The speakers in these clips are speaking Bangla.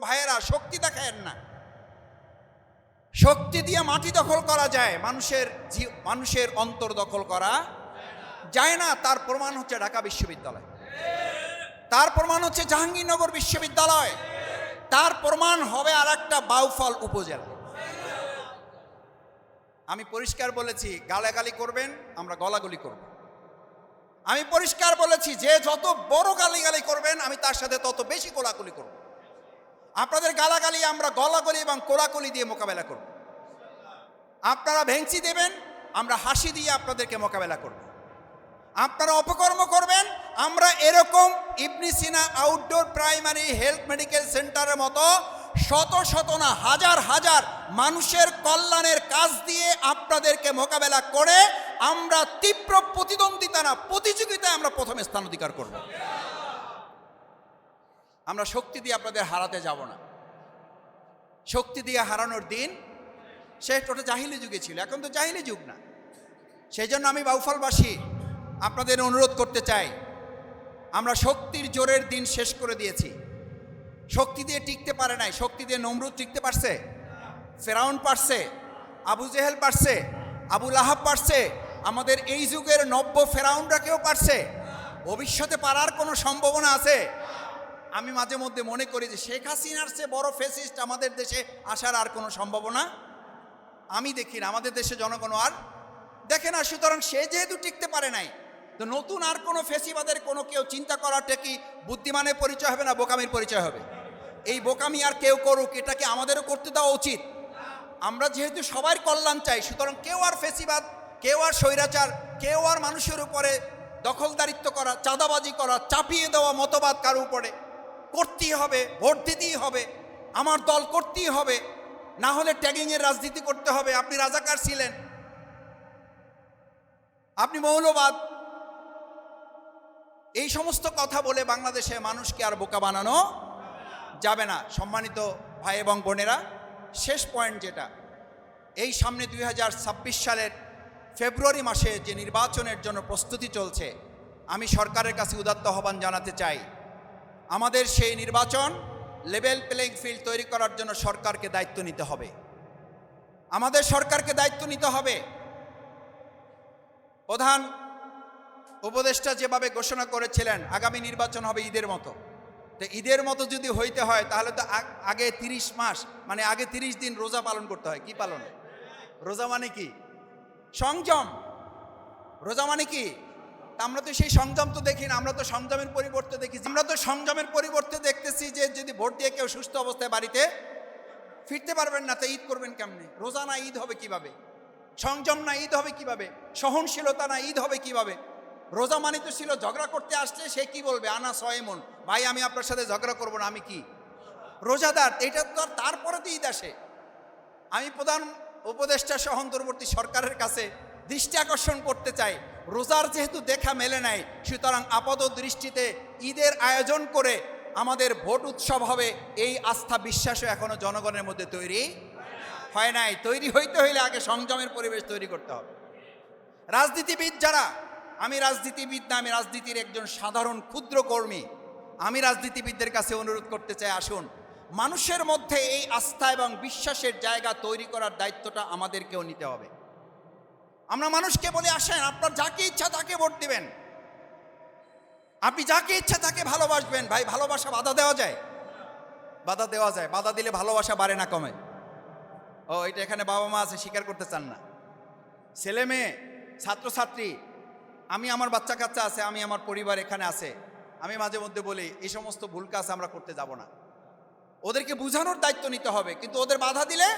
ভাইয়েরা, শক্তি দেখায়েন না। শক্তি দিয়ে মাটি দখল করা যায়, মানুষের মানুষের অন্তর দখল করা যায় না। তার প্রমাণ হচ্ছে ঢাকা বিশ্ববিদ্যালয়। তার প্রমাণ হচ্ছে জাহাঙ্গীরনগর বিশ্ববিদ্যালয়। তার প্রমাণ হবে আর একটা বাউফল উপজেলা। আমি পরিষ্কার বলেছি, গালাগালি করবেন, আমরা গলাগলি করব। আমি পরিষ্কার বলেছি, যে যত বড় গালিগালি করবেন, আমি তার সাথে তত বেশি কোলাকুলি করব। আপনাদের গালাগালি আমরা গলাগলি এবং কোলাকুলি দিয়ে মোকাবেলা করব। আপনারা ভেংচি দেবেন, আমরা হাসি দিয়ে আপনাদেরকে মোকাবেলা করব। আপনারা অপকর্ম করবেন, আমরা এরকম Ibn Sina outdoor primary health medical সেন্টারের মতো শত শত না হাজার হাজার মানুষের কল্যাণের কাজ দিয়ে আপনাদেরকে মোকাবেলা করে আমরা তীব্র প্রতিদ্বন্দ্বিতা না প্রতিযোগিতায় আমরা প্রথমে স্থান অধিকার করব। আমরা শক্তি দিয়ে আপনাদের হারাতে যাব না। শক্তি দিয়ে হারানোর দিন সে ওটা জাহিলি যুগে ছিল, এখন তো জাহিলি যুগ না। সেই জন্য আমি বাউফলবাসী আপনাদের অনুরোধ করতে চাই, আমরা শক্তির জোরের দিন শেষ করে দিয়েছি। শক্তি দিয়ে টিকতে পারে নাই, শক্তি দিয়ে নমরুদ টিকতে পারছে, ফেরাউন পারছে, আবু জেহেল পারছে, আবু লাহাব পারছে, আমাদের এই যুগের নব্য ফেরাউনরা কেউ পারছে? ভবিষ্যতে পারার কোনো সম্ভাবনা আছে? আমি মাঝে মধ্যে মনে করি যে শেখ হাসিনার চেয়ে বড় ফেসিস্ট আমাদের দেশে আসার আর কোনো সম্ভাবনা? আমি দেখি না, আমাদের দেশে জনগণ আর দেখে না, সুতরাং সে যেহেতু টিকতে পারে নাই, তো নতুন আর কোনো ফেসিবাদের কোনো কেউ চিন্তা করাটা কি বুদ্ধিমানের পরিচয় হবে না বোকামির পরিচয় হবে? এই বোকামি আর কেউ করুক এটাকে আমাদেরও করতে দেওয়া উচিত? আমরা যেহেতু সবার কল্যাণ চাই, সুতরাং কেউ আর ফেসিবাদ, কেউ আর স্বৈরাচার, কেউ আর মানুষের উপরে দখলদারিত্ব করা, চাঁদাবাজি করা, চাপিয়ে দেওয়া মতবাদ কারও উপরে করতেই হবে, ভোট দিতেই হবে, আমার দল করতেই হবে, না হলে ট্যাগিংয়ের রাজনীতি করতে হবে। আপনি রাজাকার ছিলেন। আপনি মৌলবাদ। এই সমস্ত কথা বলে বাংলাদেশে মানুষকে আর বোকা বানানো যাবে না। সম্মানিত ভাই এবং বোনেরা, শেষ পয়েন্ট যেটা, এই সামনে দুই হাজার ছাব্বিশ সালের ফেব্রুয়ারি মাসে যে নির্বাচনের জন্য প্রস্তুতি চলছে, আমি সরকারের কাছে উদাত্ত আহ্বান জানাতে চাই আমাদের সেই নির্বাচন লেভেল প্লেইং ফিল্ড তৈরি করার জন্য সরকারকে দায়িত্ব নিতে হবে। আমাদের সরকারকে দায়িত্ব নিতে হবে। প্রধান উপদেষ্টা যেভাবে ঘোষণা করেছিলেন, আগামী নির্বাচন হবে ঈদের মতো। তো ঈদের মতো যদি হইতে হয়, তাহলে তো আগে তিরিশ মাস মানে আগে তিরিশ দিন রোজা পালন করতে হয়। কি পালন? রোজা মানে কি? সংযম। রোজা মানে কি? আমরা তো সেই সংযম তো দেখি না, আমরা তো সংযমের পরিবর্তে দেখি। আমরা তো সংযমের পরিবর্তে দেখতেছি যে যদি ভোট দিয়ে কেউ সুস্থ অবস্থায় বাড়িতে ফিরতে পারবেন না, তো ঈদ করবেন কেমনে? রোজা না ঈদ হবে কীভাবে? সংযম না ঈদ হবে কীভাবে? সহনশীলতা না ঈদ হবে কীভাবে? রোজা মানে তো ছিল ঝগড়া করতে আসলে সে কি বলবে? আনা সয়মন। ভাই, আমি আপনার সাথে ঝগড়া করব না, আমি কি? রোজাদার, এটা তো আর তারপরে তো ঈদ আসে। আমি প্রধান উপদেষ্টা সহ অন্তর্বর্তী সরকারের কাছে দৃষ্টি আকর্ষণ করতে চাই। রোজার যেহেতু দেখা মেলে নাই, সুতরাং আপাত দৃষ্টিতে ঈদের আয়োজন করে আমাদের ভোট উৎসব হবে, এই আস্থা বিশ্বাসও এখনও জনগণের মধ্যে তৈরি হয় নাই। তৈরি হইতে হইলে আগে সংযমের পরিবেশ তৈরি করতে হবে। রাজনীতিবিদ যারা, আমি রাজনীতিবিদ না, আমি রাজনীতির একজন সাধারণ ক্ষুদ্র কর্মী, আমি রাজনীতিবিদদের কাছে অনুরোধ করতে চাই, আসুন। মানুষের মধ্যে এই আস্থা এবং বিশ্বাসের জায়গা তৈরি করার দায়িত্বটা আমাদেরকেও নিতে হবে। আমরা মানুষকে বলে, আসেন, আপনার যাকে ইচ্ছা তাকে ভোট দিবেন। আপনি যাকে ইচ্ছা তাকে ভালোবাসবেন। ভাই, ভালোবাসা বাধা দেওয়া যায়। বাধা দেওয়া যায়। বাধা দিলে ভালোবাসা বাড়ে না, কমে। ও, এটা এখানে বাবা মা আছে, স্বীকার করতে চান না। ছেলে মেয়ে, ছাত্রছাত্রী, আমি আমার বাচ্চা কাচ্চা আছে, আমি আমার পরিবার এখানে আছে। আমি মাঝে মধ্যে বলি এই সমস্ত ভুল কাজ আমরা করতে যাব না। ওদেরকে বুঝানোর দায়িত্ব নিতে হবে, কিন্তু ওদের বাধা দিলে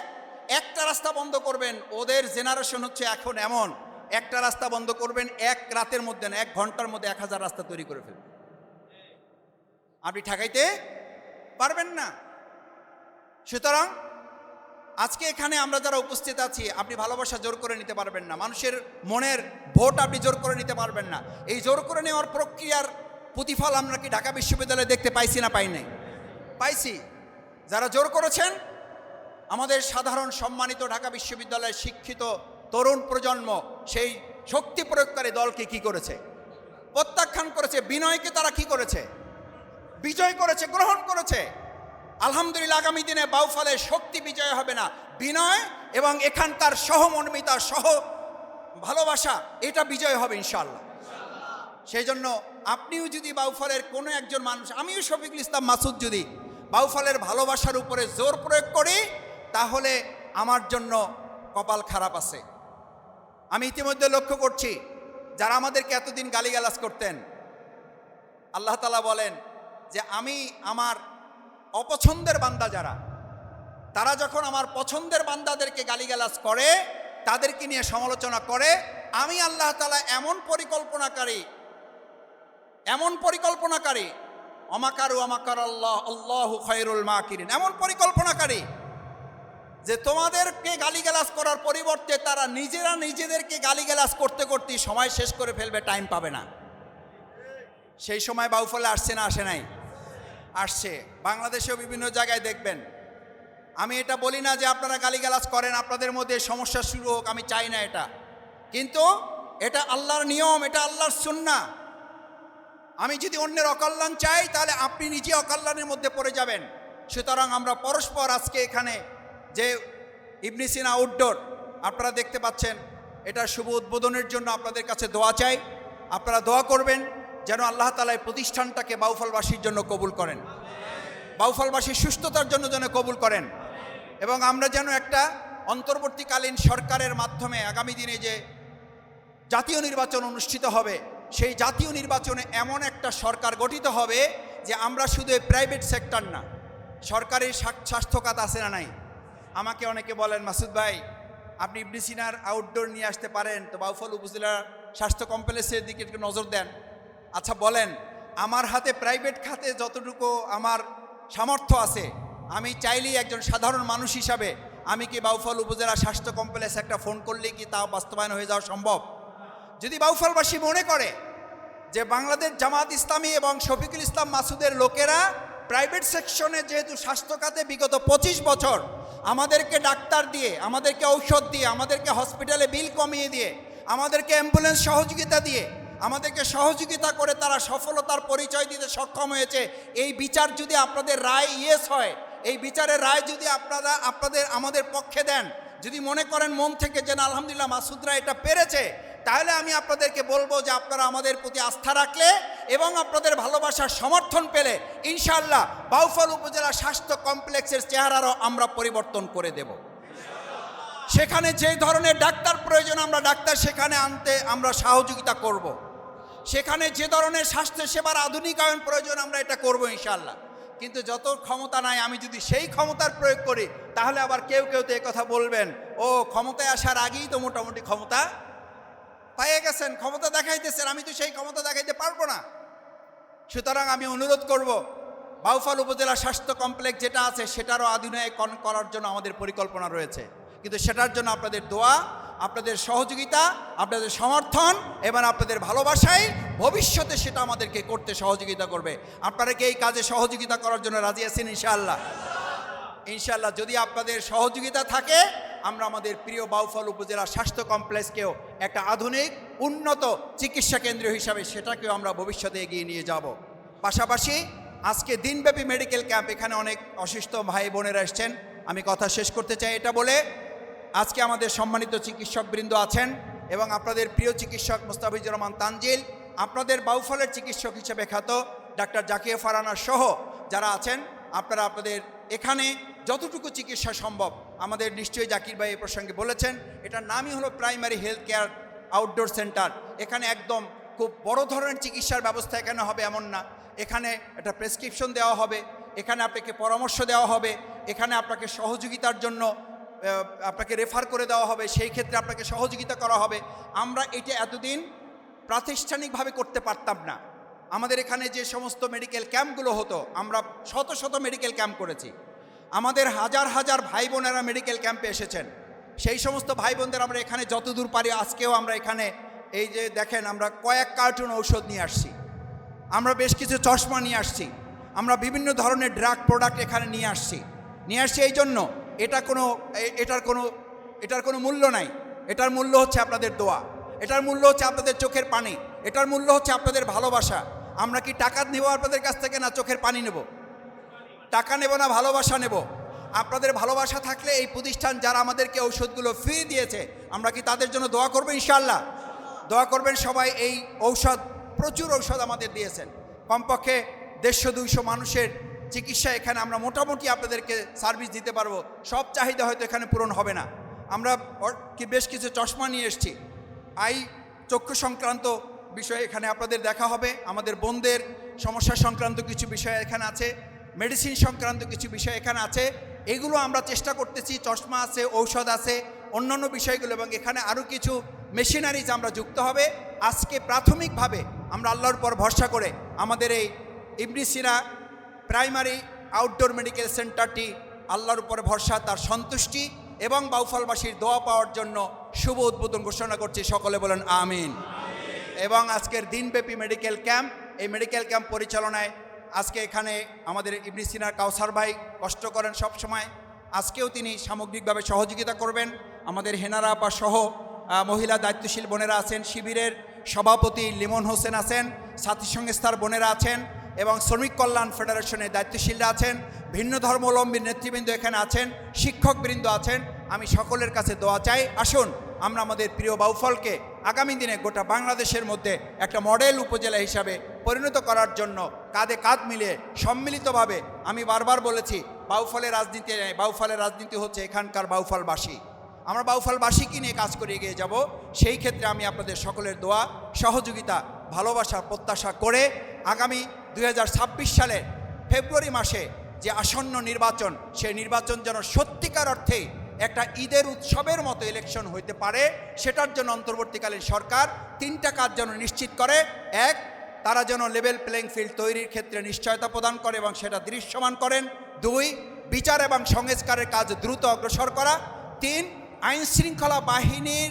একটা রাস্তা বন্ধ করবেন, ওদের জেনারেশন হচ্ছে এখন এমন। একটা রাস্তা বন্ধ করবেন, এক রাতের মধ্যে না, এক ঘণ্টার মধ্যে এক হাজার রাস্তা তৈরি করে ফেলবেন। আপনি ঠেকাইতে পারবেন না। সুতরাং আজকে এখানে আমরা যারা উপস্থিত আছি, আপনি ভালোবাসা জোর করে নিতে পারবেন না। মানুষের মনের ভোট আপনি জোর করে নিতে পারবেন না। এই জোর করে নেওয়ার প্রক্রিয়ার প্রতিফল আমরা কি ঢাকা বিশ্ববিদ্যালয়ে দেখতে পাইছি না পাই নাই? পাইছি। যারা জোর করেছেন আমাদের সাধারণ সম্মানিত ঢাকা বিশ্ববিদ্যালয়ের শিক্ষিত তরুণ প্রজন্ম সেই শক্তি প্রয়োগকারী দলকে কি করেছে? প্রত্যাখ্যান করেছে, বিনয়কে তারা কি করেছে? বিজয় করেছে, গ্রহণ করেছে। আলহামদুলিল্লাহ আগামী দিনে বাউফলের শক্তি বিজয় হবে না। বিনয় এবং এখানকার সহমর্মিতা সহ ভালোবাসা, এটা বিজয় হবে ইনশাল্লাহ সেই জন্য আপনিও যদি বাউফলের কোনো একজন মানুষ, আমিও শফিকুল ইসলাম মাসুদ যদি বাউফলের ভালোবাসার উপরে জোর প্রয়োগ করি তাহলে আমার জন্য কপাল খারাপ আছে। আমি ইতিমধ্যে লক্ষ্য করছি, যারা আমাদেরকে এতদিন গালিগালাজ করতেন, আল্লাহ তালা বলেন যে আমি আমার অপছন্দের বান্দা যারা, তারা যখন আমার পছন্দের বান্দাদেরকে গালিগালাজ করে, তাদেরকে নিয়ে সমালোচনা করে, আমি আল্লাহ তালা এমন পরিকল্পনাকারী এমন পরিকল্পনাকারী, অমাকারু অমাকার আল্লাহ আল্লাহ খৈরুল মাকিরিন, এমন পরিকল্পনাকারী যে তোমাদেরকে গালিগালাজ করার পরিবর্তে তারা নিজেরা নিজেদেরকে গালিগালাজ করতে করতে সময় শেষ করে ফেলবে টাইম পাবে না। সেই সময় বাউফলে আসছে না, আসে নাই? আসছে। বাংলাদেশেও বিভিন্ন জায়গায় দেখবেন। আমি এটা বলি না যে আপনারা গালিগালাজ করেন, আপনাদের মধ্যে সমস্যা শুরু হোক, আমি চাই না এটা। কিন্তু এটা আল্লাহর নিয়ম, এটা আল্লাহর সুন্না। আমি যদি অন্যের অকল্যাণ চাই, তাহলে আপনি নিজে অকল্যাণের মধ্যে পড়ে যাবেন। সুতরাং আমরা পরস্পর আজকে এখানে যে ইবনিসিন আউটডোর, আপনারা দেখতে পাচ্ছেন, এটা শুভ উদ্বোধনের জন্য আপনাদের কাছে দোয়া চাই। আপনারা দোয়া করবেন যেন আল্লাহ তালা এই প্রতিষ্ঠানটাকে বাউফলবাসীর জন্য কবুল করেন। বাউফলবাসীর সুস্থতার জন্য যেন কবুল করেন। এবং আমরা যেন একটা অন্তর্বর্তীকালীন সরকারের মাধ্যমে আগামী দিনে যে জাতীয় নির্বাচন অনুষ্ঠিত হবে, সেই জাতীয় নির্বাচনে এমন একটা সরকার গঠিত হবে যে আমরা শুধু প্রাইভেট সেক্টর না সরকারি স্বা- স্বাস্থ্য খাত আছে না নাই। আমাকে অনেকে বলেন, মাসুদ ভাই, আপনি ইবনিসিনার আউটডোর নিয়ে আসতে পারেন, তো বাউফল উপজেলার স্বাস্থ্য কমপ্লেক্সের দিকে একটু নজর দেন। আচ্ছা বলেন, আমার হাতে প্রাইভেট খাতে যতটুকু আমার সামর্থ্য আছে, আমি চাইলেই একজন সাধারণ মানুষ হিসাবে আমি কি বাউফল উপজেলা স্বাস্থ্য কমপ্লেক্স একটা ফোন করলেই কি তাও বাস্তবায়ন হয়ে যাওয়া সম্ভব? যদি বাউফলবাসী মনে করে যে বাংলাদেশ জামাত ইসলামী এবং শফিকুল ইসলাম মাসুদের লোকেরা প্রাইভেট সেকশনে যেহেতু স্বাস্থ্য খাতে বিগত পঁচিশ বছর আমাদেরকে ডাক্তার দিয়ে, আমাদেরকে ঔষধ দিয়ে, আমাদেরকে হসপিটালে বিল কমিয়ে দিয়ে, আমাদেরকে অ্যাম্বুলেন্স সহযোগিতা দিয়ে, আমাদেরকে সহযোগিতা করে তারা সফলতার পরিচয় দিতে সক্ষম হয়েছে, এই বিচার যদি আপনাদের রায় ইয়েস হয়, এই বিচারের রায় যদি আপনারা, আপনাদের, আমাদের পক্ষে দেন, যদি মনে করেন মন থেকে যে না, আলহামদুলিল্লাহ মাসুদরা এটা পেরেছে তাহলে আমি আপনাদেরকে বলব যে আপনারা আমাদের প্রতি আস্থা রাখলে এবং আপনাদের ভালোবাসার সমর্থন পেলে ইনশাল্লাহ বাউফল উপজেলা স্বাস্থ্য কমপ্লেক্সের চেহারারও আমরা পরিবর্তন করে দেব সেখানে যে ধরনের ডাক্তার প্রয়োজন আমরা ডাক্তার সেখানে আনতে আমরা সহযোগিতা করব। সেখানে যে ধরনের স্বাস্থ্য সেবার আধুনিকায়ন প্রয়োজন আমরা এটা করব ইনশাল্লাহ কিন্তু যত ক্ষমতা নাই, আমি যদি সেই ক্ষমতার প্রয়োগ করি, তাহলে আবার কেউ কেউ তো কথা বলবেন, ও, ক্ষমতায় আসার আগেই তো মোটামুটি ক্ষমতা পাইয়ে গেছেন, ক্ষমতা দেখাইতেছেন, আমি তো সেই ক্ষমতা দেখাইতে পারব না। সুতরাং আমি অনুরোধ করব, বাউফাল উপজেলা স্বাস্থ্য কমপ্লেক্স যেটা আছে, সেটারও আধুনিকরণ করার জন্য আমাদের পরিকল্পনা রয়েছে। কিন্তু সেটার জন্য আপনাদের দোয়া, আপনাদের সহযোগিতা, আপনাদের সমর্থন, এবং আপনাদের ভালোবাসাই ভবিষ্যতে সেটা আমাদেরকে করতে সহযোগিতা করবে। আপনারা কি এই কাজে সহযোগিতা করার জন্য রাজি আছেন ইনশাআল্লাহ? ইনশাআল্লাহ যদি আপনাদের সহযোগিতা থাকে, আমরা আমাদের প্রিয় বাউফল উপজেলা স্বাস্থ্য কমপ্লেক্সকেও একটা আধুনিক, উন্নত চিকিৎসা কেন্দ্র হিসাবে সেটাকেও আমরা ভবিষ্যতে এগিয়ে নিয়ে যাব। পাশাপাশি আজকে দিনব্যাপী মেডিকেল ক্যাম্প, এখানে অনেক অসুস্থ ভাই বোনেরা এসছেন। আমি কথা শেষ করতে চাই এটা বলে। আজকে আমাদের সম্মানিত চিকিৎসকবৃন্দ আছেন এবং আপনাদের প্রিয় চিকিৎসক মুস্তাফিজুর রহমান তানজিল, আপনাদের বাউফলের চিকিৎসক হিসেবে খ্যাত ডাক্তার জাকিয়া ফারানা সহ যারা আছেন, আপনারা আপনাদের এখানে যতটুকু চিকিৎসা সম্ভব, আমাদের নিশ্চয়ই জাকির ভাই এ প্রসঙ্গে বলেছেন, এটার নামই হলো primary health care outdoor centre. এখানে একদম খুব বড় ধরনের চিকিৎসার ব্যবস্থা এখানে হবে এমন না। এখানে একটা প্রেসক্রিপশন দেওয়া হবে, এখানে আপনাকে পরামর্শ দেওয়া হবে, এখানে আপনাকে সহযোগিতার জন্য আপনাকে রেফার করে দেওয়া হবে, সেই ক্ষেত্রে আপনাকে সহযোগিতা করা হবে। আমরা এটা এতদিন প্রাতিষ্ঠানিকভাবে করতে পারতাম না। আমাদের এখানে যে সমস্ত মেডিকেল ক্যাম্পগুলো হতো, আমরা শত শত মেডিকেল ক্যাম্প করেছি। আমাদের হাজার হাজার ভাই বোনেরা মেডিকেল ক্যাম্পে এসেছেন। সেই সমস্ত ভাই বোনদের আমরা এখানে যতদূর পারি আজকেও আমরা এখানে এই যে দেখেন আমরা কয়েক কার্টুন ঔষধ নিয়ে আসছি। আমরা বেশ কিছু চশমা নিয়ে আসছি। আমরা বিভিন্ন ধরনের ড্রাগ প্রোডাক্ট এখানে নিয়ে আসছি। নিয়ে আসছি এই জন্য এটা কোনো এটার কোনো এটার কোনো মূল্য নাই। এটার মূল্য হচ্ছে আপনাদের দোয়া। এটার মূল্য হচ্ছে আপনাদের চোখের পানি। এটার মূল্য হচ্ছে আপনাদের ভালোবাসা। আমরা কি টাকা নেব আপনাদের কাছ থেকে না চোখের পানি নেব? টাকা নেব না ভালোবাসা নেব? আপনাদের ভালোবাসা থাকলে এই প্রতিষ্ঠান যারা আমাদেরকে ঔষধগুলো ফ্রি দিয়েছে, আমরা কি তাদের জন্য দোয়া করব ইনশাল্লাহ দোয়া করবেন সবাই, এই ঔষধ, প্রচুর ঔষধ আমাদের দিয়েছেন। কমপক্ষে দেড়শো, দুইশো মানুষের চিকিৎসা এখানে আমরা মোটামুটি আপনাদেরকে সার্ভিস দিতে পারব। সব চাহিদা হয়তো এখানে পূরণ হবে না। আমরা কি বেশ কিছু চশমা নিয়ে এসেছি। আই চক্ষু সংক্রান্ত বিষয়ে এখানে আপনাদের দেখা হবে। আমাদের বোনদের সমস্যা সংক্রান্ত কিছু বিষয় এখানে আছে। মেডিসিন সংক্রান্ত কিছু বিষয় এখানে আছে। এগুলো আমরা চেষ্টা করতেছি, চশমা আছে, ঔষধ আছে, অন্যান্য বিষয়গুলো এবং এখানে আরও কিছু মেশিনারিজ আমরা যুক্ত হবে। আজকে প্রাথমিকভাবে আমরা আল্লাহর পর ভরসা করে আমাদের এই Ibn Sina primary outdoor medical সেন্টারটি আল্লাহর উপর ভরসা, তার সন্তুষ্টি এবং বাউফলবাসীর দোয়া পাওয়ার জন্য শুভ উদ্বোধন ঘোষণা করছি। সকলে বলেন আমিন। এবং আজকের দিনব্যাপী মেডিকেল ক্যাম্প, এই মেডিকেল ক্যাম্প পরিচালনায় আজকে এখানে আমাদের ইবনি সিনার কাউসার ভাই কষ্ট করেন সব সময়। আজকেও তিনি সামগ্রিকভাবে সহযোগিতা করবেন। আমাদের হেনারা আপা সহ মহিলা দায়িত্বশীল বোনেরা আছেন, শিবিরের সভাপতি লিমন হোসেন আছেন, সাথী সংস্থার বোনেরা আছেন এবং শ্রমিক কল্যাণ ফেডারেশনের দায়িত্বশীলরা আছেন, ভিন্ন ধর্মাবলম্বী নেতৃবৃন্দ এখানে আছেন, শিক্ষকবৃন্দ আছেন। আমি সকলের কাছে দোয়া চাই। আসুন, আমরা আমাদের প্রিয় বাউফলকে আগামী দিনে গোটা বাংলাদেশের মধ্যে একটা মডেল উপজেলা হিসাবে পরিণত করার জন্য কাঁধে কাঁধ মিলিয়ে সম্মিলিতভাবে আমি বারবার বলেছি বাউফলের রাজনীতি নেই বাউফলের রাজনীতি হচ্ছে এখানকার বাউফলবাসী। আমরা বাউফলবাসীকে নিয়ে কাজ করে এগিয়ে যাব? সেই ক্ষেত্রে আমি আপনাদের সকলের দোয়া, সহযোগিতা, ভালোবাসা, প্রত্যাশা করে আগামী দুই সালের ফেব্রুয়ারি মাসে যে আসন্ন নির্বাচন, সেই নির্বাচন যেন সত্যিকার অর্থে একটা ঈদের উৎসবের মতো ইলেকশন হইতে পারে, সেটার জন্য অন্তর্বর্তীকালীন সরকার তিনটা কাজ যেন নিশ্চিত করে। এক তারা যেন লেভেল প্লেইং ফিল্ড তৈরির ক্ষেত্রে নিশ্চয়তা প্রদান করে এবং সেটা দৃশ্যমান করেন। দুই, বিচার এবং সংস্কারের কাজ দ্রুত অগ্রসর করা। তিন, আইন শৃঙ্খলা বাহিনীর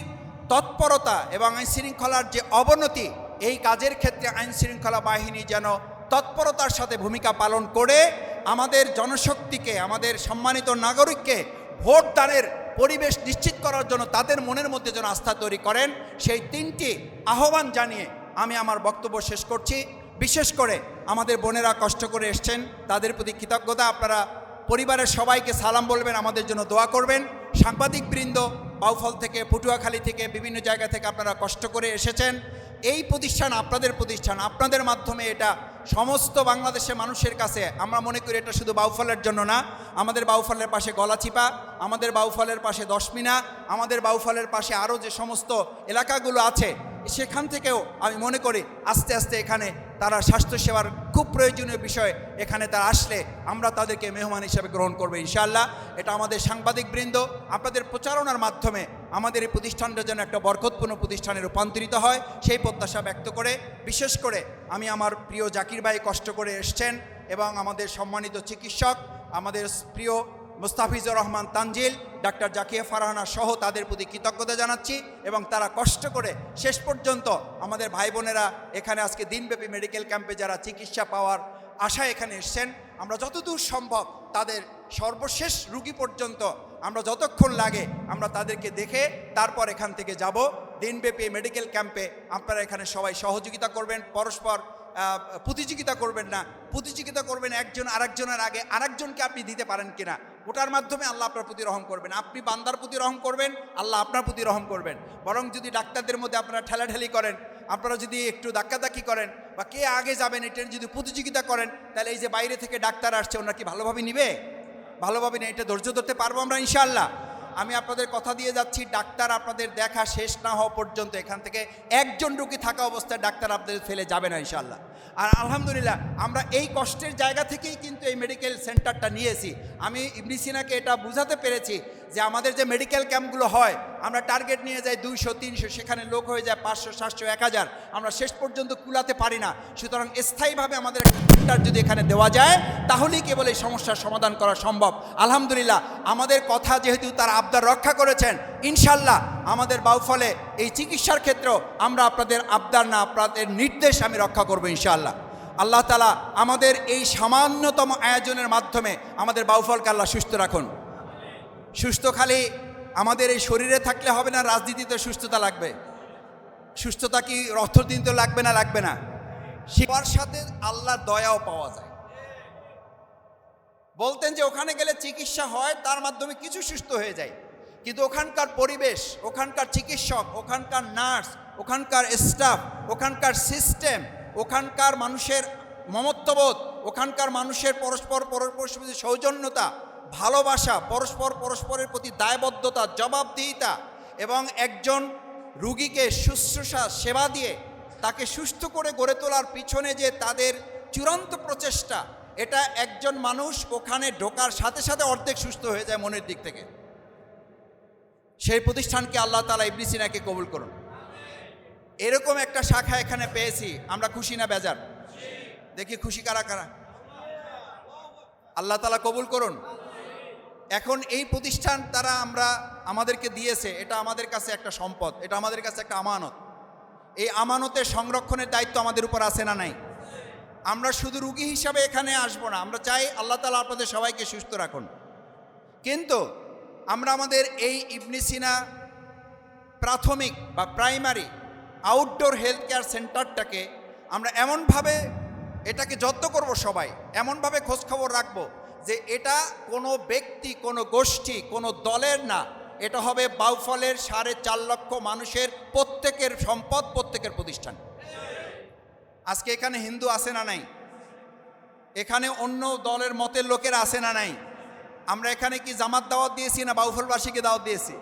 তৎপরতা এবং আইন শৃঙ্খলার যে অবনতি, এই কাজের ক্ষেত্রে আইন শৃঙ্খলা বাহিনী যেন তৎপরতার সাথে ভূমিকা পালন করে। আমাদের জনশক্তিকে, আমাদের সম্মানিত নাগরিককে ভোটদানের পরিবেশ নিশ্চিত করার জন্য তাদের মনের মধ্যে যেন আস্থা তৈরি করেন। সেই তিনটি আহ্বান জানিয়ে আমি আমার বক্তব্য শেষ করছি। বিশেষ করে আমাদের বোনেরা কষ্ট করে এসছেন, তাদের প্রতি কৃতজ্ঞতা। আপনারা পরিবারের সবাইকে সালাম বলবেন, আমাদের জন্য দোয়া করবেন। সাংবাদিকবৃন্দ বাউফল থেকে, পটুয়াখালী থেকে, বিভিন্ন জায়গা থেকে আপনারা কষ্ট করে এসেছেন। এই প্রতিষ্ঠান আপনাদের প্রতিষ্ঠান, আপনাদের মাধ্যমে এটা সমস্ত বাংলাদেশের মানুষের কাছে, আমরা মনে করি এটা শুধু বাউফলের জন্য না, আমাদের বাউফলের পাশে গলাচিপা, আমাদের বাউফলের পাশে দশমিনা, আমাদের বাউফলের পাশে আরও যে সমস্ত এলাকাগুলো আছে সেখান থেকেও আমি মনে করি আস্তে আস্তে এখানে তারা স্বাস্থ্যসেবার খুব প্রয়োজনীয় বিষয় এখানে তারা আসলে আমরা তাদেরকে মেহমান হিসাবে গ্রহণ করব ইনশাআল্লাহ। এটা আমাদের সাংবাদিকবৃন্দ আপনাদের প্রচারণার মাধ্যমে আমাদের এই প্রতিষ্ঠানটা যেন একটা বরকতপূর্ণ প্রতিষ্ঠানে রূপান্তরিত হয়, সেই প্রত্যাশা ব্যক্ত করে, বিশেষ করে আমি আমার প্রিয় জাকির ভাই কষ্ট করে এসছেন এবং আমাদের সম্মানিত চিকিৎসক, আমাদের প্রিয় মুস্তাফিজুর রহমান তানজিল, ডাক্তার জাকিয়া ফারহানা সহ তাদের প্রতি কৃতজ্ঞতা জানাচ্ছি এবং তারা কষ্ট করে শেষ পর্যন্ত আমাদের ভাই বোনেরা এখানে আজকে দিনব্যাপী মেডিকেল ক্যাম্পে যারা চিকিৎসা পাওয়ার আশা এখানে এসছেন, আমরা যতদূর সম্ভব তাদের সর্বশেষ রুগী পর্যন্ত আমরা যতক্ষণ লাগে আমরা তাদেরকে দেখে তারপর এখান থেকে যাব। দিনব্যাপী মেডিকেল ক্যাম্পে আপনারা এখানে সবাই সহযোগিতা করবেন, পরস্পর প্রতিযোগিতা করবেন না। প্রতিযোগিতা করবেন একজন আরেকজনের আগে, আরেকজনকে আপনি দিতে পারেন কিনা? ওটার মাধ্যমে আল্লাহ আপনার প্রতি রহম করবেন। আপনি বান্দার প্রতি রহম করবেন, আল্লাহ আপনার প্রতি রহম করবেন। বরং যদি ডাক্তারদের মধ্যে আপনারা ঠেলাঠেলি করেন, আপনারা যদি একটু ধাক্কাধাক্কি করেন, বা কে আগে যাবেন এটার যদি প্রতিযোগিতা করেন, তাহলে এই যে বাইরে থেকে ডাক্তার আসছে, ওনারা কি ভালোভাবে নিবে? ভালোভাবে না, এটা ধৈর্য ধরতে পারব আমরা ইনশাআল্লাহ। আমি আপনাদের কথা দিয়ে যাচ্ছি, ডাক্তার আপনাদের দেখা শেষ না হওয়া পর্যন্ত এখান থেকে একজন রুগী থাকা অবস্থায় ডাক্তার আপনাদের ফেলে যাবে না ইনশাল্লাহ আর আলহামদুলিল্লাহ, আমরা এই কষ্টের জায়গা থেকেই কিন্তু এই মেডিকেল সেন্টারটা নিয়েছি। আমি ইবনিসিনাকে এটা বুঝাতে পেরেছি যে আমাদের যে মেডিকেল ক্যাম্পগুলো হয়, আমরা টার্গেট নিয়ে যাই দুইশো, তিনশো, সেখানে লোক হয়ে যায় পাঁচশো, সাতশো, এক হাজার। আমরা শেষ পর্যন্ত কুলাতে পারি না। সুতরাং স্থায়ীভাবে আমাদের একটা যদি এখানে দেওয়া যায়, তাহলেই কেবল এই সমস্যার সমাধান করা সম্ভব। আলহামদুলিল্লাহ, আমাদের কথা যেহেতু তার আবদার রক্ষা করেছেন, ইনশাল্লাহ আমাদের বাউফলে এই চিকিৎসার ক্ষেত্রেও আমরা আপনাদের আবদার না, আপনাদের নির্দেশ আমি রক্ষা করব ইনশাল্লাহ। আল্লাহ তালা আমাদের এই সামান্যতম আয়োজনের মাধ্যমে আমাদের বাউফলকে আল্লাহ সুস্থ রাখুন। সুস্থ খালি আমাদের এই শরীরে থাকলে হবে না, রাজনীতিতে সুস্থতা লাগবে। সুস্থতা কি অর্থনীতিতে লাগবে না লাগবে না। সেবার সাথে আল্লাহর দয়াও পাওয়া যায়। বলতেন যে ওখানে গেলে চিকিৎসা হয়, তার মাধ্যমে কিছু সুস্থ হয়ে যায়। কিন্তু ওখানকার পরিবেশ, ওখানকার চিকিৎসক, ওখানকার নার্স, ওখানকার স্টাফ, ওখানকার সিস্টেম, ওখানকার মানুষের মমত্ববোধ, ওখানকার মানুষের পরস্পর পরস্পর সৌজন্যতা ভালোবাসা, পরস্পর পরস্পরের প্রতি দায়বদ্ধতা, জবাবদিহিতা এবং একজন রুগীকে শুশ্রূষা, সেবা দিয়ে তাকে সুস্থ করে গড়ে তোলার পিছনে যে তাদের চূড়ান্ত প্রচেষ্টা, এটা একজন মানুষ ওখানে ঢোকার সাথে সাথে অর্ধেক সুস্থ হয়ে যায় মনের দিক থেকে। সেই প্রতিষ্ঠানকে আল্লাহ তালা ইবনে সিনাকে কবুল করুন। এরকম একটা শাখা এখানে পেয়েছি, আমরা খুশি না বেজার? দেখি খুশি কারা কারা? আল্লাহ তালা কবুল করুন। এখন এই প্রতিষ্ঠান তারা আমরা আমাদেরকে দিয়েছে, এটা আমাদের কাছে একটা সম্পদ, এটা আমাদের কাছে একটা আমানত। এই আমানতের সংরক্ষণের দায়িত্ব আমাদের উপর আছে না নাই? আমরা শুধু রুগী হিসাবে এখানে আসব না, আমরা চাই আল্লাহ তালা আপনাদের সবাইকে সুস্থ রাখুন। কিন্তু আমরা আমাদের এই ইবনে সিনা প্রাথমিক বা প্রাইমারি আউটডোর হেলথ কেয়ার সেন্টারটাকে আমরা এমনভাবে এটাকে যত্ন করব সবাই, এমনভাবে খোঁজখবর রাখব এটা কোনো ব্যক্তি, কোনো গোষ্ঠী, কোনো দলের না। এটা হবে বাউফলের সাড়ে চার লক্ষ মানুষের প্রত্যেকের সম্পদ, প্রত্যেকের প্রতিষ্ঠান। আজকে এখানে হিন্দু আছে না নাই? এখানে অন্য দলের মতের লোকের আছে না নাই? আমরা এখানে কি জামাত দাওয়াত দিয়েছি না বাউফলবাসীকে দাওয়াত দিয়েছি?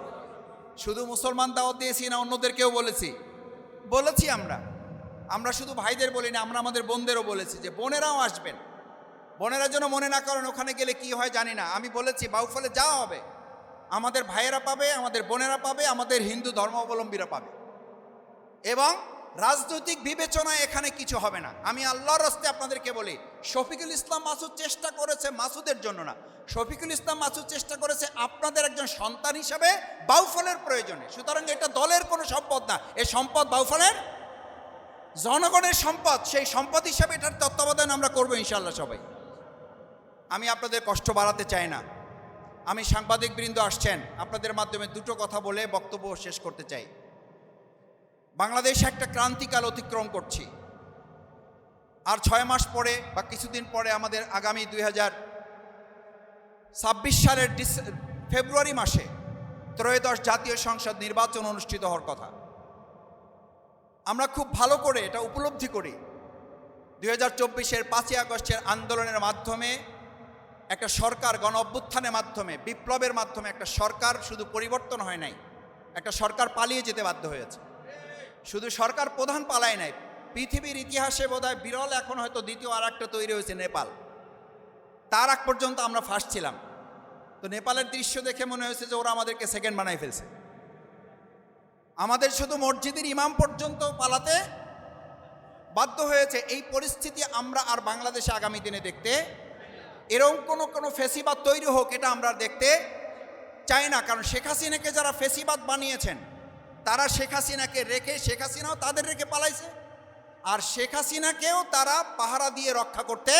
শুধু মুসলমান দাওয়াত দিয়েছি না অন্যদেরকেও বলেছি? বলেছি আমরা। আমরা শুধু ভাইদের বলি না, আমরা আমাদের বোনদেরও বলেছি যে বোনেরাও আসবেন। বোনেরা যেন মনে না করেন ওখানে গেলে কি হয় জানি না। আমি বলেছি, বাউফলে যাওয়া হবে। আমাদের ভাইয়েরা পাবে, আমাদের বোনেরা পাবে, আমাদের হিন্দু ধর্মাবলম্বীরা পাবে। এবং রাজনৈতিক বিবেচনায় এখানে কিছু হবে না। আমি আল্লাহর রস্তে আপনাদেরকে বলি, শফিকুল ইসলাম মাসুদ চেষ্টা করেছে মাসুদের জন্য না। শফিকুল ইসলাম মাসুদ চেষ্টা করেছে আপনাদের একজন সন্তান হিসাবে বাউফলের প্রয়োজনে। সুতরাং এটা দলের কোনো সম্পদ না। এ সম্পদ বাউফলের? জনগণের সম্পদ। সেই সম্পদ হিসাবে এটার তত্ত্বাবধান আমরা করব ইনশাল্লাহ সবাই। আমি আপনাদের কষ্ট বাড়াতে চাই না। আমি সাংবাদিক বৃন্দ আসছেন, আপনাদের মাধ্যমে দুটো কথা বলে বক্তব্য শেষ করতে চাই। বাংলাদেশ একটা ক্রান্তিকাল অতিক্রম করছি। আর ছয় মাস পরে বা কিছুদিন পরে আমাদের আগামী দুই হাজার ছাব্বিশ সালের ফেব্রুয়ারি মাসে ত্রয়োদশ জাতীয় সংসদ নির্বাচন অনুষ্ঠিত হওয়ার কথা। আমরা খুব ভালো করে এটা উপলব্ধি করি। দুই হাজার চব্বিশের পাঁচই আগস্টের আন্দোলনের মাধ্যমে একটা সরকার গণ অভ্যুত্থানের মাধ্যমে, বিপ্লবের মাধ্যমে একটা সরকার শুধু পরিবর্তন হয় নাই, একটা সরকার পালিয়ে যেতে বাধ্য হয়েছে। শুধু সরকার প্রধান পালায় নাই, পৃথিবীর ইতিহাসে বোধহয় বিরল এখন হয়তো দ্বিতীয় আর একটা তৈরি হয়েছে, নেপাল। তার আগ পর্যন্ত আমরা ফার্স্ট ছিলাম। তো নেপালের দৃশ্য দেখে মনে হয়েছে যে ওরা আমাদেরকে সেকেন্ড বানাই ফেলছে। আমাদের শুধু মসজিদের ইমাম পর্যন্ত পালাতে বাধ্য হয়েছে, এই পরিস্থিতি আমরা আর বাংলাদেশে আগামী দিনে দেখতে এরকম কোনো কোনো ফেসিবাদ তৈরি হোক, এটা আমরা দেখতে চাই না। কারণ শেখ হাসিনাকে যারা ফেসিবাদ বানিয়েছেন, তারা শেখ হাসিনাকে রেখে, শেখ হাসিনাও তাদের রেখে পালাইছে। আর শেখ হাসিনাকেও তারা পাহারা দিয়ে রক্ষা করতে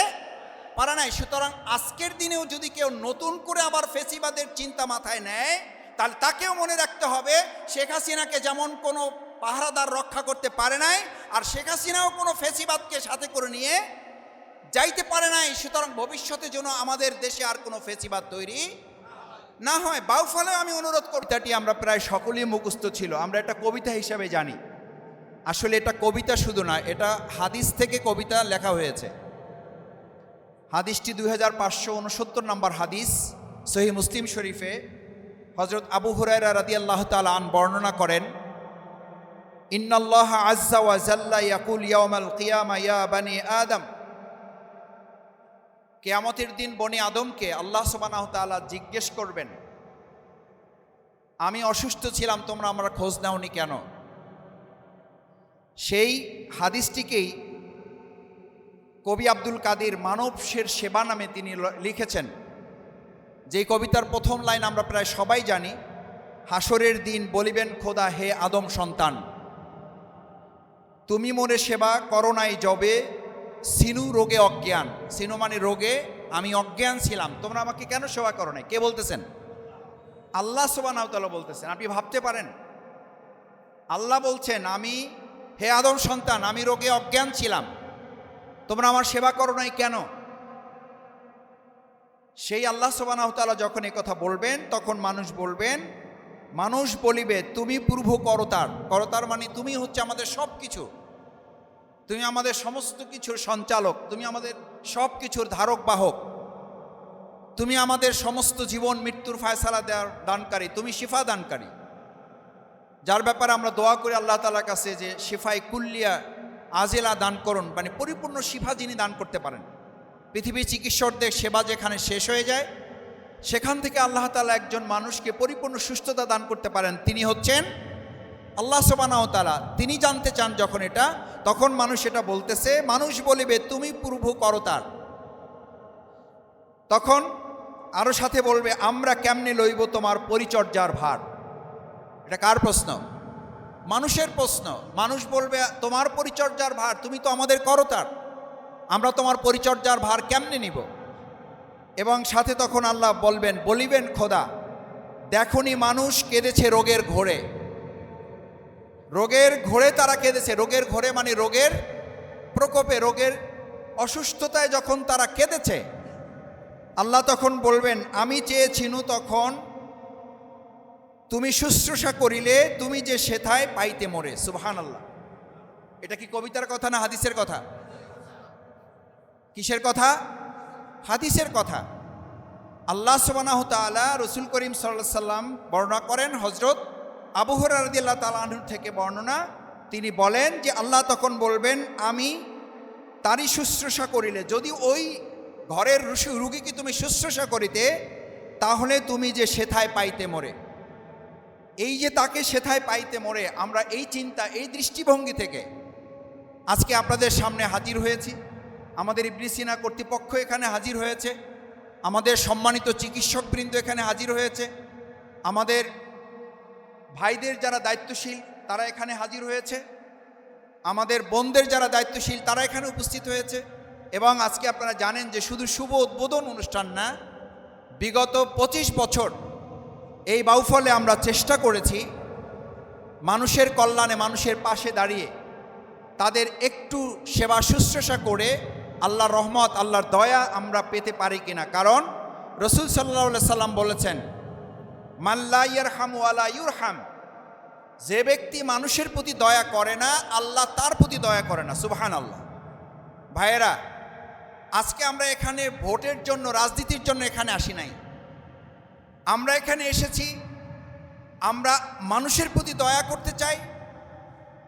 পারে নাই। সুতরাং আজকের দিনেও যদি কেউ নতুন করে আবার ফেসিবাদের চিন্তা মাথায় নেয়, তাহলে তাকেও মনে রাখতে হবে, শেখ হাসিনাকে যেমন কোনো পাহারাদার রক্ষা করতে পারে নাই, আর শেখ হাসিনাও কোনো ফেসিবাদকে সাথে করে নিয়ে যাইতে পারে নাই, সুতরাং ভবিষ্যতে যেন আমাদের দেশে আর কোনো ফেসিবাদ তৈরি না হয়। বাউফলে আমি অনুরোধ কবিতাটি আমরা প্রায় সকলেই মুখস্থ ছিল, আমরা এটা কবিতা হিসাবে জানি। আসলে এটা কবিতা শুধু না, এটা হাদিস থেকে কবিতা লেখা হয়েছে। হাদিসটি দুই হাজার পাঁচশো উনসত্তর নম্বর হাদিস, সহি মুসলিম শরীফে হজরত আবু হুরায়রা রাদি আল্লাহ আন বর্ণনা করেন, ইন্নাল্লাহ আজ্জা ওয়া জাল্লা ইয়াকুল ইয়াউমাল কিয়ামা ইয়া বানি আদম। কেয়ামতের দিন বনি আদমকে আল্লাহ সুবহানাহু তাআলা জিজ্ঞেস করবেন, আমি অসুস্থ ছিলাম, তোমরা আমার খোঁজ নাওনি কেন? সেই হাদিসটিকেই কবি আব্দুল কাদির মানবশের সেবা নামে তিনি লিখেছেন। যেই কবিতার প্রথম লাইন আমরা প্রায় সবাই জানি হাসরের দিন বলিবেন, খোদা হে আদম সন্তান, তুমি মোরে সেবা করো নাই জবে সিনু রোগে অজ্ঞান। সিনু মানে রোগে আমি অজ্ঞান ছিলাম। তোমরা আমাকে কেন সেবা করো নাই? কে বলতেছেন? আল্লাহ সোবানাউতালা বলতেছেন। আপনি ভাবতে পারেন। আল্লাহ বলছেন, আমি, হে আদম সন্তান, আমি রোগে অজ্ঞান ছিলাম। তোমরা আমার সেবা করো নাই কেন? সেই আল্লাহ তাআলা যখন এই কথা বলবেন, তখন মানুষ বলবেন, মানুষ বলিবে, তুমি পূর্ব করতার। করতার মানে তুমি হচ্ছে আমাদের সব কিছু তুমি আমাদের সমস্ত কিছুর সঞ্চালক, তুমি আমাদের সব কিছুর ধারক, বাহক। তুমি আমাদের সমস্ত জীবন মৃত্যুর ফায়সালা দেওয়ার দানকারী, তুমি শিফা দানকারী। যার ব্যাপারে আমরা দোয়া করি আল্লাহ তালার কাছে যে শিফাই কুল্লিয়া আজেলা দান করুন মানে পরিপূর্ণ শিফা যিনি দান করতে পারেন। পৃথিবীর চিকিৎসকদের সেবা যেখানে শেষ হয়ে যায়, সেখান থেকে আল্লাহ তালা একজন মানুষকে পরিপূর্ণ সুস্থতা দান করতে পারেন। তিনি হচ্ছেন আল্লাহ সোবানাও তালা তিনি জানতে চান যখন এটা, তখন মানুষ এটা বলতেছে, মানুষ বলিবে, তুমি পূর্ব করতার তখন আরও সাথে বলবে, আমরা কেমনে লইব তোমার পরিচর্যার ভার? এটা কার প্রশ্ন? মানুষের প্রশ্ন। মানুষ বলবে, তোমার পরিচর্যার ভার, তুমি তো আমাদের করতার আমরা তোমার পরিচর্যার ভার কেমনে নিব? এবং সাথে তখন আল্লাহ বলবেন, বলিবেন, খোদা, দেখনি মানুষ কেঁদেছে রোগের ঘোরে। রোগের ঘোরে তারা কেঁদেছে। রোগের ঘোরে মানে রোগের প্রকোপে, রোগের অসুস্থতায় যখন তারা কেঁদেছে, আল্লাহ তখন বলবেন, আমি চেয়েছিনু তখন তুমি শুশ্রূষা করিলে তুমি যে সেথায় পাইতে মরে। সুবহান আল্লাহ এটা কি কবিতার কথা না হাদিসের কথা? কিসের কথা? হাদিসের কথা। আল্লাহ সুবানাহ তালা রসুল করিম সাল্লাহ সাল্লাম বর্ণনা করেন হজরত আবুহর রদিয়াল্লাহ তালাহুর থেকে বর্ণনা, তিনি বলেন যে আল্লাহ তখন বলবেন, আমি তারই শুশ্রূষা করিলে, যদি ওই ঘরের রুগীকে তুমি শুশ্রূষা করিতে, তাহলে তুমি যে সেথায় পাইতে মরে। এই যে তাকে সেথায় পাইতে মরে, আমরা এই চিন্তা, এই দৃষ্টিভঙ্গি থেকে আজকে আপনাদের সামনে হাজির হয়েছি। আমাদের ইব্রিসিনা কর্তৃপক্ষ এখানে হাজির হয়েছে। আমাদের সম্মানিত চিকিৎসকবৃন্দ এখানে হাজির হয়েছে। আমাদের ভাইদের যারা দায়িত্বশীল, তারা এখানে হাজির হয়েছে। আমাদের বোনদের যারা দায়িত্বশীল, তারা এখানে উপস্থিত হয়েছে। এবং আজকে আপনারা জানেন যে শুধু শুভ উদ্বোধন অনুষ্ঠান না, বিগত পঁচিশ বছর এই বাউফলে আমরা চেষ্টা করেছি মানুষের কল্যাণে, মানুষের পাশে দাঁড়িয়ে তাদের একটু সেবা শুশ্রূষা করে আল্লাহর রহমত, আল্লাহর দয়া আমরা পেতে পারি কিনা। কারণ রসুল সাল্লাহ সাল্লাম বলেছেন মাল্লা ইয়ারহাম ওয়ালা ইউরহাম। যে ব্যক্তি মানুষের প্রতি দয়া করে না, আল্লাহ তার প্রতি দয়া করে না। সুবহান আল্লাহ ভাইয়েরা, আজকে আমরা এখানে ভোটের জন্য, রাজনীতির জন্য এখানে আসি নাই। আমরা এখানে এসেছি, আমরা মানুষের প্রতি দয়া করতে চাই,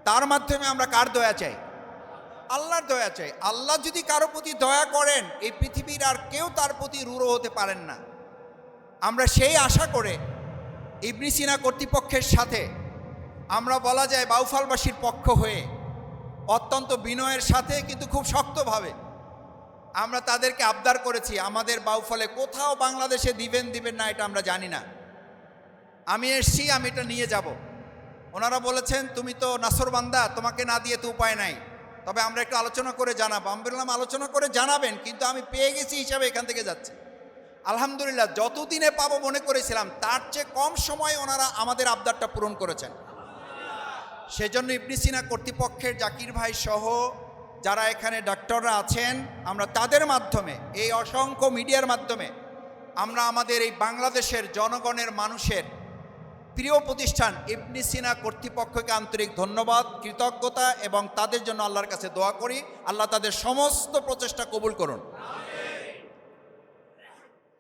তার মাধ্যমে আমরা কার দয়া চাই? আল্লাহর দয়া চাই। আল্লাহ যদি কারও প্রতি দয়া করেন, এই পৃথিবীর আর কেউ তার প্রতি রূঢ় হতে পারেন না। আমরা সেই আশা করে ইবনি সিনা কর্তৃপক্ষের সাথে আমরা বলা যায় বাউফালবাসীর পক্ষ হয়ে অত্যন্ত বিনয়ের সাথে, কিন্তু খুব শক্তভাবে আমরা তাদেরকে আবদার করেছি, আমাদের বাউফলে কোথাও বাংলাদেশে দিবেন দিবেন না, এটা আমরা জানি না। আমি এসছি, আমি এটা নিয়ে যাব। ওনারা বলেছেন, তুমি তো নাসরবান্দা তোমাকে না দিয়ে তো উপায় নাই। তবে আমরা একটু আলোচনা করে জানাব। আমি বললাম, আলোচনা করে জানাবেন, কিন্তু আমি পেয়ে গেছি হিসাবে এখান থেকে যাচ্ছি। আলহামদুলিল্লাহ, যতদিনে পাবো মনে করেছিলাম, তার চেয়ে কম সময় ওনারা আমাদের আবদারটা পূরণ করেছেন। সেজন্য ইবনি সিনা কর্তৃপক্ষের জাকির ভাই সহ যারা এখানে ডাক্তাররা আছেন, আমরা তাদের মাধ্যমে, এই অসংখ্য মিডিয়ার মাধ্যমে, আমরা আমাদের এই বাংলাদেশের জনগণের মানুষের প্রিয় প্রতিষ্ঠান ইবনি সিনা কর্তৃপক্ষকে আন্তরিক ধন্যবাদ, কৃতজ্ঞতা এবং তাদের জন্য আল্লাহর কাছে দোয়া করি। আল্লাহ তাদের সমস্ত প্রচেষ্টা কবুল করুন।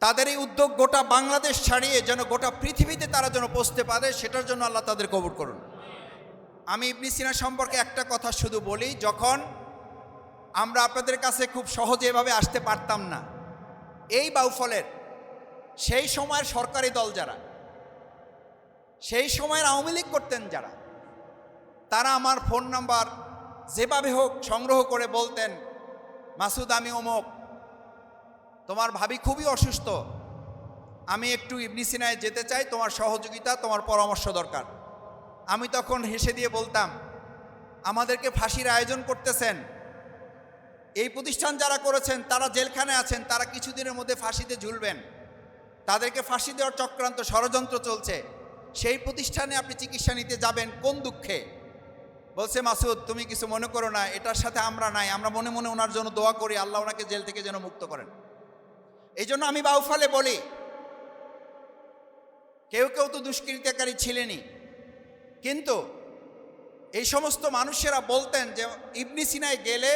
তাদের এই উদ্যোগ গোটা বাংলাদেশ ছাড়িয়ে যেন গোটা পৃথিবীতে তারা যেন পৌঁছতে পারে, সেটার জন্য আল্লাহ তাদের কবুল করুন। আমি ইবনি সিনা সম্পর্কে একটা কথা শুধু বলি, যখন আমরা আপনাদের কাছে খুব সহজে এভাবে আসতে পারতাম না, এই বাউফলের, সেই সময়ের সরকারি দল যারা, সেই সময়ের আওয়ামী লীগ করতেন যারা, তারা আমার ফোন নাম্বার যেভাবে হোক সংগ্রহ করে বলতেন, মাসুদ, আমি অমুক তোমার ভাবি খুবই অসুস্থ। আমি একটু ইবনি সিনায় যেতে চাই, তোমার সহযোগিতা, তোমার পরামর্শ দরকার। আমি তখন হেসে দিয়ে বলতাম, আমাদেরকে ফাঁসির আয়োজন করতেছেন। এই প্রতিষ্ঠান যারা করেছেন, তারা জেলখানে আছেন, তারা কিছুদিনের মধ্যে ফাঁসিতে ঝুলবেন। তাদেরকে ফাঁসি দেওয়ার চক্রান্ত ষড়যন্ত্র চলছে। সেই প্রতিষ্ঠানে আপনি চিকিৎসা নিতে যাবেন কোন দুঃখে? বলছে, মাসুদ, তুমি কিছু মনে করো না, এটার সাথে আমরা নাই। আমরা মনে মনে ওনার জন্য দোয়া করি, আল্লাহ ওনাকে জেল থেকে যেন মুক্ত করেন। এই জন্য আমি বাউফালে বলি, কেউ কেউ তো দুষ্কৃতিকারী ছিলেনই। কিন্তু এই সমস্ত মানুষেরা বলতেন যে ইবনি সিনায় গেলে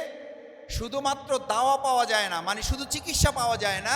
শুধুমাত্র দাওয়া পাওয়া যায় না মানে শুধু চিকিৎসা পাওয়া যায় না